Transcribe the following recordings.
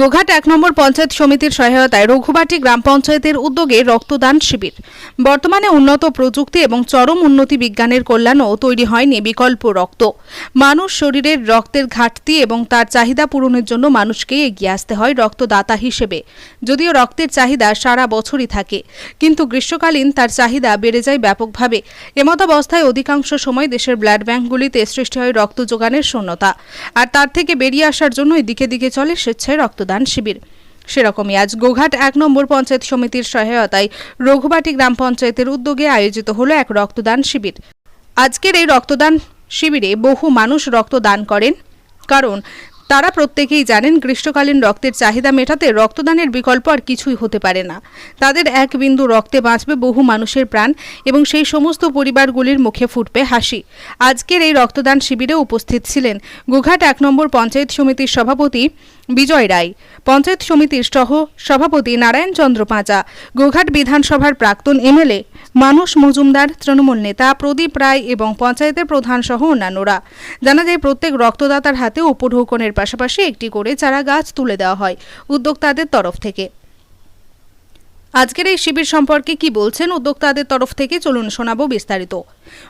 গোঘাট এক নম্বর পঞ্চায়েত সমিতির সহায়তায় রঘুবাটি গ্রাম পঞ্চায়েতের উদ্যোগে রক্তদান শিবির। বর্তমানে উন্নত প্রযুক্তি এবং চরম উন্নতি বিজ্ঞানের কল্যাণও তৈরি হয়নি বিকল্প রক্ত। মানুষ শরীরের রক্তের ঘাটতি এবং তার চাহিদা পূরণের জন্য মানুষকে এগিয়ে আসতে হয় রক্তদাতা হিসেবে। যদিও রক্তের চাহিদা সারা বছরই থাকে, কিন্তু গ্রীষ্মকালীন তার চাহিদা বেড়ে যায় ব্যাপকভাবে। এমতাবস্থায় অধিকাংশ সময় দেশের ব্লাড ব্যাঙ্কগুলিতে সৃষ্টি হয় রক্ত যোগানের শূন্যতা। আর তার থেকে বেরিয়ে আসার জন্যই দিকে দিকে চলে স্বেচ্ছায় রক্তদান শিবির। সেরকমই আজ গোঘাট এক নম্বর পঞ্চায়েত সমিতির সহায়তায় রঘুবাটি গ্রাম পঞ্চায়েতের উদ্যোগে আয়োজিত হলো এক রক্তদান শিবির। আজকের এই রক্তদান শিবিরে বহু মানুষ রক্তদান করেন। কারণ তারা প্রত্যেকেই জানেন গ্রীষ্মকালীন রক্তের চাহিদা মেটাতে রক্তদানের বিকল্প আর কিছুই হতে পারে না। তাদের এক বিন্দু রক্তে বাঁচবে বহু মানুষের প্রাণ এবং সেই সমস্ত পরিবারগুলির মুখে ফুটবে হাসি। আজকের এই রক্তদান শিবিরে উপস্থিত ছিলেন গোঘাট এক নম্বর পঞ্চায়েত সমিতির সভাপতি বিজয় রায়, পঞ্চায়েত সমিতির সহ সভাপতি নারায়ণ চন্দ্র পাঁচা, গোঘাট বিধানসভার প্রাক্তন এমএলএ মানুষ মজুমদার, তৃণমূল নেতা, প্রদীপ রায় এবং পঞ্চায়েতের প্রধান সহ অন্যান্যরা। জানা যায়, প্রত্যেক রক্তদাতার হাতে উপঢৌকনের পাশাপাশি একটি করে চারা গাছ তুলে দেওয়া হয় উদ্যোক্তাদের তরফ থেকে। আজকের এই শিবির সম্পর্কে কি বলছেন উদ্যোক্তাদের তরফ থেকে চলুন শোনাবো বিস্তারিত।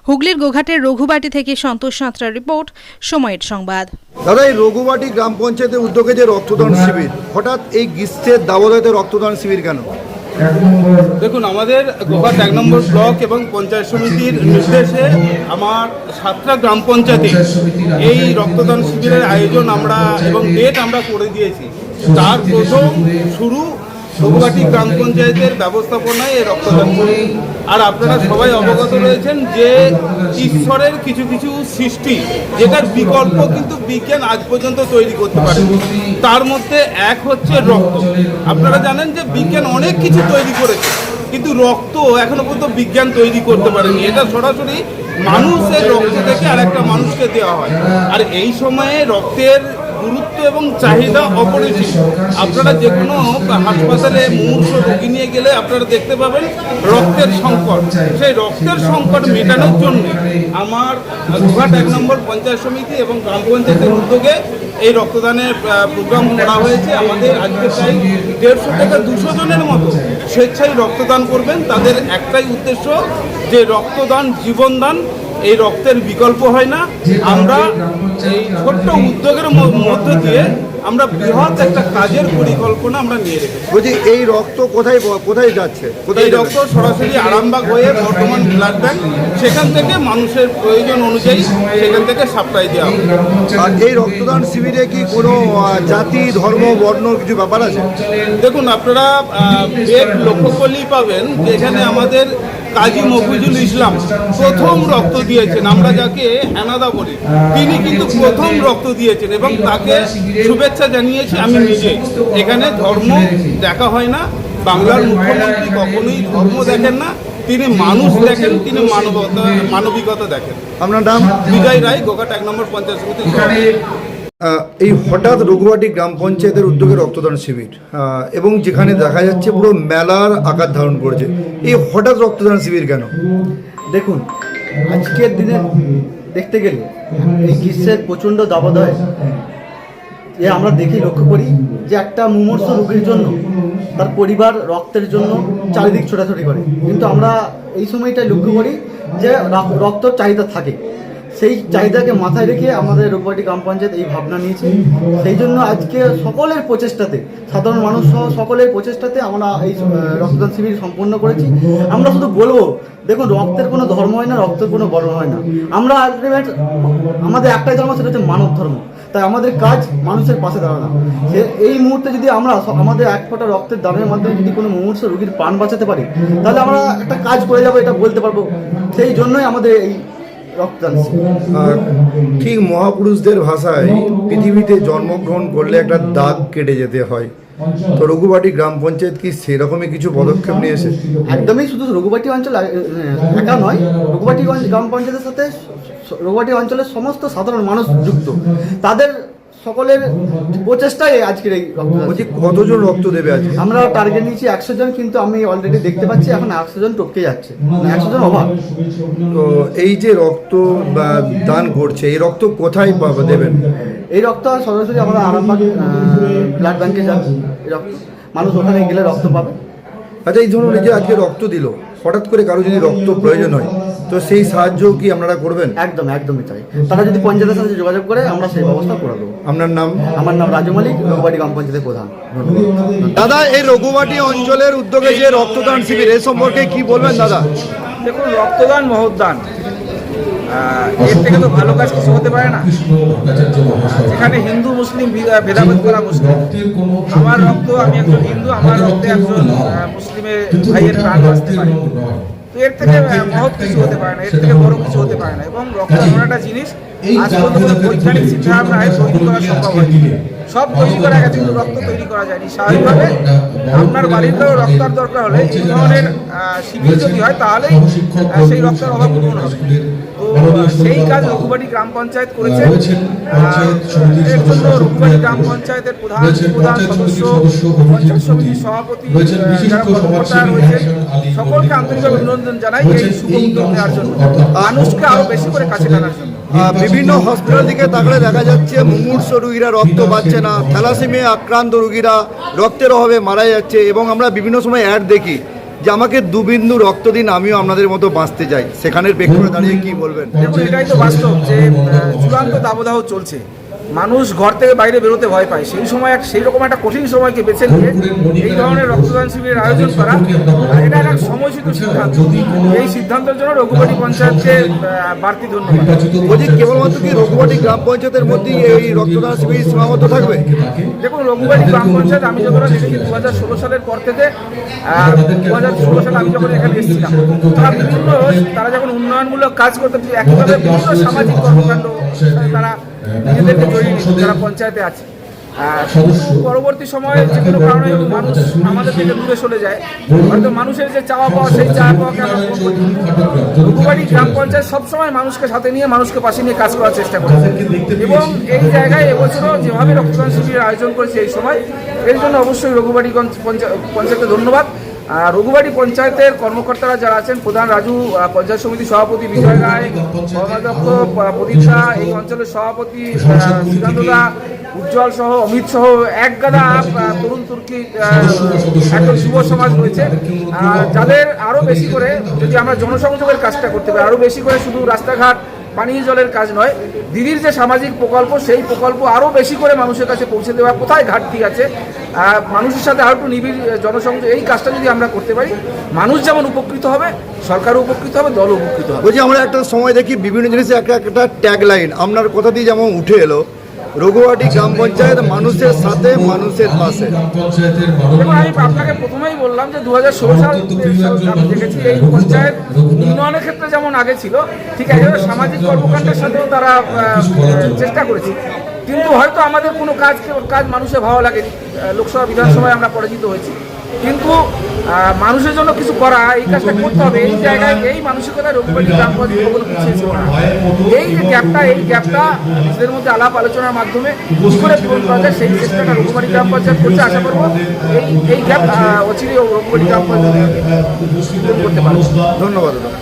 হুগলির গোঘাটের রঘুবাটি থেকে সন্তোষ সাঁতরার রিপোর্ট, সময়ের সংবাদ। দাদা, এই রঘুবাটি গ্রাম পঞ্চায়েতের উদ্যোগে যে রক্তদান শিবির, হঠাৎ এই গ্রীষ্মের দাবদায়তে রক্তদান শিবির কেন? দেখুন আমাদের গোঘাট এক নম্বর ব্লক এবং পঞ্চায়েত সমিতির নির্দেশে আমার সাতটা গ্রাম পঞ্চায়েতে এই রক্তদান শিবিরের আয়োজন আমরা এবং ডেট আমরা করে দিয়েছি। তার প্রথম শুরু সবুঘাটি গ্রাম পঞ্চায়েতের ব্যবস্থাপনায় এই রক্তদান। আর আপনারা সবাই অবগত রয়েছেন যে ঈশ্বরের কিছু কিছু সৃষ্টি, যেটার বিকল্প কিন্তু বিজ্ঞান আজ পর্যন্ত তৈরি করতে পারে তার মধ্যে এক হচ্ছে রক্ত। আপনারা জানেন যে বিজ্ঞান অনেক কিছু তৈরি করেছে, কিন্তু রক্ত এখনও পর্যন্ত বিজ্ঞান তৈরি করতে পারেনি। এটা সরাসরি মানুষের রক্ত থেকে আর একটা মানুষকে দেওয়া হয়। আর এই সময়ে রক্তের গুরুত্ব এবং চাহিদা অপরিসীম। আপনারা যে কোনো হাসপাতালে মুমূর্ষ রোগী নিয়ে গেলে আপনারা দেখতে পাবেন রক্তের সংকট। সেই রক্তের সংকট মেটানোর জন্য আমার ঘাট এক নম্বর পঞ্চায়েত সমিতি এবং গ্রাম পঞ্চায়েতের উদ্যোগে এই রক্তদানের প্রোগ্রাম করা হয়েছে। আমাদের আজকে প্রায় দেড়শো থেকে দুশো জনের মতো স্বেচ্ছায় রক্তদান করবেন। তাদের একটাই উদ্দেশ্য যে রক্তদান, জীবনদান এই রক্তের বিকল্প হয় না। আমরা এই ছোট্ট উদ্যোগের মধ্য দিয়ে আমরা বৃহৎ একটা কাজের পরিকল্পনা আমরা নিয়ে রেখেছি। বলছি এই রক্ত কোথায় কোথায় যাচ্ছে? কোথায় এই রক্ত সরাসরি আরামবাগ হয়ে বর্তমান ব্লাড ব্যাংক সেখান থেকে মানুষের প্রয়োজন অনুযায়ী সেখান থেকে সাপ্লাই দেওয়া হবে। আর এই রক্তদান শিবিরে কি কোনো জাতি ধর্ম বর্ণ কিছু ব্যাপার আছে? দেখুন আপনারা বেগ লক্ষ্য করলেই পাবেন যে এখানে আমাদের কাজী মফিজুল ইসলাম প্রথম রক্ত দিয়েছেন আমরা যাকে হেনাদা বলি তিনি কিন্তু প্রথম রক্ত দিয়েছেন এবং তাকে শুভেচ্ছা জানিয়েছি আমি নিজে। এখানে ধর্ম দেখা হয় না বাংলার মুখ্যমন্ত্রী কখনোই ধর্ম দেখেন না তিনি মানুষ দেখেন তিনি মানবতা মানবিকতা দেখেন। আপনার নাম? বিজয় রায় গোঘাট এক নম্বর পঞ্চায়েত। আহ, এই হঠাৎ রঘুয়াটি গ্রাম পঞ্চায়েতের উদ্যোগে রক্তদান শিবির এবং যেখানে দেখা যাচ্ছে পুরো মেলার আকার ধারণ করেছে। এই হঠাৎ রক্তদান শিবির কেন? দেখুন, আজকের দিনে দেখতে গেলে এই গ্রীষ্মের প্রচণ্ড দাবদায় যে আমরা দেখি লক্ষ্য করি যে একটা মুমূর্ষ রোগীর জন্য তার পরিবার রক্তের জন্য চারিদিক ছোটাছুটি করে। কিন্তু আমরা এই সময়টায় লক্ষ্য করি যে রক- রক্তর চাহিদা থাকে। সেই চাহিদাকে মাথায় রেখে আমাদের রূপবাটি গ্রাম পঞ্চায়েত এই ভাবনা নিয়েছে। সেই জন্য আজকে সকলের প্রচেষ্টাতে, সাধারণ মানুষ সহ সকলের প্রচেষ্টাতে আমরা এই রক্তদান শিবির সম্পন্ন করেছি। আমরা শুধু বলব, দেখুন, রক্তের কোনো ধর্ম হয় না, রক্তের কোনো বর্ণ হয় না। আমরা ultimate আমাদের একটাই ধর্ম, সেটা হচ্ছে মানব ধর্ম। তাই আমাদের কাজ মানুষের পাশে দাঁড়ানো। যে এই মুহূর্তে যদি আমরা আমাদের এক ফোঁটা রক্তের দানের মাধ্যমে যদি কোনো মুমূর্ষ রোগীর প্রাণ বাঁচাতে পারি, তাহলে আমরা একটা কাজ করে যাব, এটা বলতে পারব। সেই জন্যই আমাদের এই ঠিক মহাপুরুষদের ভাষায় পৃথিবীতে জন্মগ্রহণ করলে একটা দাগ কেটে যেতে হয়। তো রঘুবাটি গ্রাম পঞ্চায়েত কি সেরকমই কিছু পদক্ষেপ নিয়েছে একদমই শুধু রঘুবাটি অঞ্চল একা নয় রঘুবাটি গ্রাম পঞ্চায়েতের সাথে রঘুবাটি অঞ্চলের সমস্ত সাধারণ মানুষ যুক্ত। তাদের সকলের প্রচেষ্টায় আজকের এই বলছি কতজন রক্ত দেবে আজকে? আমরা টার্গেট নিয়েছি একশো জন কিন্তু আমি অলরেডি দেখতে পাচ্ছি এখন একশো জন টপকে যাচ্ছে। একশো জন অভাব। তো এই যে রক্ত বা দান ঘটছে এই রক্ত কোথায় দেবেন? এই রক্ত সরাসরি আমরা আরামবাগ ব্লাড ব্যাংকে যান। এই রক্ত মানুষ ওখানে গেলে রক্ত পাবে। আচ্ছা এই ধরুন এই যে আজকে রক্ত দিল হঠাৎ করে কারও যদি রক্ত প্রয়োজন হয় তো সেই সাহায্য কি আপনারা করবেন? একদম একদমই তাই। তারা যদি পঞ্চায়েতের সাথে যোগাযোগ করে আমরা সেই ব্যবস্থা করে দেবো। আপনার নাম? আমার নাম রাজু মালিক রঘুবাড়ি গ্রাম পঞ্চায়েতের প্রধান। দাদা এই রঘুবাটি অঞ্চলের উদ্যোগে যে রক্তদান শিবির এ সম্পর্কে কি বলবেন দাদা? দেখুন রক্তদান মহদান এর থেকে তো ভালো কাজ কিছু হতে পারে না। যেখানে হিন্দু মুসলিম ভেদাভেদ করা মুসলিম। আমার রক্ত আমি একজন হিন্দু আমার রক্তে একজন মুসলিমের ভাইয়ের প্রাণ বাঁচতে পারে। তো এর থেকে মহৎ কিছু হতে পারে না। এর থেকে বড় কিছু হতে পারে না। এবং রক্ত এমন একটা জিনিস আজ পর্যন্ত বৈজ্ঞানিক চিন্তাভাবনায় তৈরি করা সম্ভব হয়নি। সব তৈরি করা গেছে কিন্তু রক্ত তৈরি করা যায়নি। স্বাভাবিকভাবে আপনার বাড়ির কারও রক্তার দরকার হলে এই ধরনের শিবির যদি হয় তাহলেই সেই রক্তের অভাব পূরণ হবে। তো সেই কাজ রঘুবাড়ি গ্রাম পঞ্চায়েত করেছে এর জন্য রঘুবাড়ি গ্রাম পঞ্চায়েতের প্রধান প্রধান সদস্য পঞ্চায়েত সমিতির সভাপতি আহ, যারা কর্মকর্তা রয়েছে সকলকে আন্তরিকভাবে অভিনন্দন জানাই এই শুভ উদ্যোগ নেওয়ার জন্য। মানুষকে আরও বেশি করে কাছে টানার জন্য। বিভিন্ন হসপিটাল দিকে তাকলে দেখা যাচ্ছে, মুমূর্ষ রুগীরা রক্ত পাচ্ছে না, থ্যালাসিমিয়া আক্রান্ত রুগীরা রক্তের অভাবে মারা যাচ্ছে এবং আমরা বিভিন্ন সময় অ্যাড দেখি যে আমাকে দুবিন্দু রক্ত দিন, আমিও আপনাদের মতো বাঁচতে চাই। সেখানের প্রেক্ষিতে দাঁড়িয়ে কি বলবেন? এটাই তো বাস্তব যে চূড়ান্ত দাবদাহ চলছে। মানুষ ঘর থেকে বাইরে বেরোতে ভয় পায়। সেই সময় এক সেই রকম একটা কঠিন সময়কে বেছে নিয়ে এই ধরনের রক্তদান শিবিরের আয়োজন করা এটা একটা সময়সূচিত সিদ্ধান্ত। এই সিদ্ধান্তের জন্য রঘুবাড়ি পঞ্চায়েতকে বাড়তি ধন্যবাদ। বলছি কেবলমাত্র কি রঘুবাটি গ্রাম পঞ্চায়েতের মধ্যেই এই রক্তদান শিবির সীমাবদ্ধ থাকবে? দেখুন রঘুবাড়ি গ্রাম পঞ্চায়েত আমি যতটা দেখেছি দু হাজার ষোলো সালের পর থেকে দু হাজার ষোলো সালে আমি যখন এখানে এসেছিলাম তারা বিভিন্ন তারা যখন উন্নয়নমূলক কাজ করতে একইভাবে বিভিন্ন সামাজিক কর্মকাণ্ড তারা নিজেদেরকে যারা পঞ্চায়েতে আছে পরবর্তী সময়ে যে কোনো কারণে মানুষ আমাদের থেকে দূরে চলে যায়। হয়তো মানুষের যে চাওয়া পাওয়া সেই চাওয়া পাওয়াকে আমরা গ্রাম পঞ্চায়েত সবসময় মানুষকে সাথে নিয়ে মানুষকে পাশে নিয়ে কাজ করার চেষ্টা করেছে এবং এই জায়গায় এবছরও যেভাবে রক্তদান শিবিরের আয়োজন করেছে এই সময় এর জন্য অবশ্যই রঘুবাড়ি পঞ্চায়েতকে ধন্যবাদ। রঘুবাড়ি পঞ্চায়েতের কর্মকর্তারা যারা আছেন, প্রধান রাজু পঞ্চায়েত সমিতি সভাপতি বিজয় রায় কর্মাধ্যক্ষ প্রদীপ শাহ, এই অঞ্চলের সভাপতি শ্রীকান্তদা উজ্জ্বল সহ, অমিত সহ, এক গাদা তরুণ তুর্কি একদম যুব সমাজ রয়েছে। যাদের আরও বেশি করে, যদি আমরা জনসংযোগের কাজটা করতে পারি আরও বেশি করে শুধু রাস্তাঘাট, পানীয় জলের কাজ নয়, দিদির যে সামাজিক প্রকল্প, সেই প্রকল্প আরও বেশি করে মানুষের কাছে পৌঁছে দেওয়া, কোথায় ঘাটতি আছে মানুষের সাথে আরও একটু নিবিড় জনসংযোগ এই কাজটা যদি আমরা করতে পারি মানুষ যেমন উপকৃত হবে সরকারও উপকৃত হবে দলও উপকৃত হবে। বলছি আমরা একটা সময় দেখি বিভিন্ন জিনিসে একটা একটা ট্যাগ লাইন আপনার কথা দিয়ে যেমন উঠে এলো রঘুয়াটি গ্রাম পঞ্চায়েত মানুষের সাথে মানুষের পাশে। আমি আপনাকে প্রথমেই বললাম যে দু হাজার ষোলো সাল আমি দেখেছি এই পঞ্চায়েত উন্নয়নের ক্ষেত্রে যেমন আগে ছিল ঠিক একইভাবে সামাজিক কর্মকাণ্ডের সাথেও তারা চেষ্টা করেছে। কিন্তু হয়তো আমাদের কোনো কাজ কাজ মানুষের ভালো লাগেনি। আহ, লোকসভা বিধানসভায় আমরা পরাজিত হয়েছি। কিন্তু মানুষের জন্য কিছু করা এই কাজটা করতে হবে এই জায়গায় এই গ্রাম পঞ্চায়েত কখনো না এই যে গ্যাপটা এই গ্যাপটা নিজেদের মধ্যে আলাপ আলোচনার মাধ্যমে কি করে পূরণ করা যায় সেই চেষ্টাটা রঘুবাড়ি গ্রাম পঞ্চায়েত করছে। আশা করব এই এই গ্যাপ অচিরে রঘুবাড়ি গ্রাম পঞ্চায়েত করতে পারবে। ধন্যবাদ। দাদা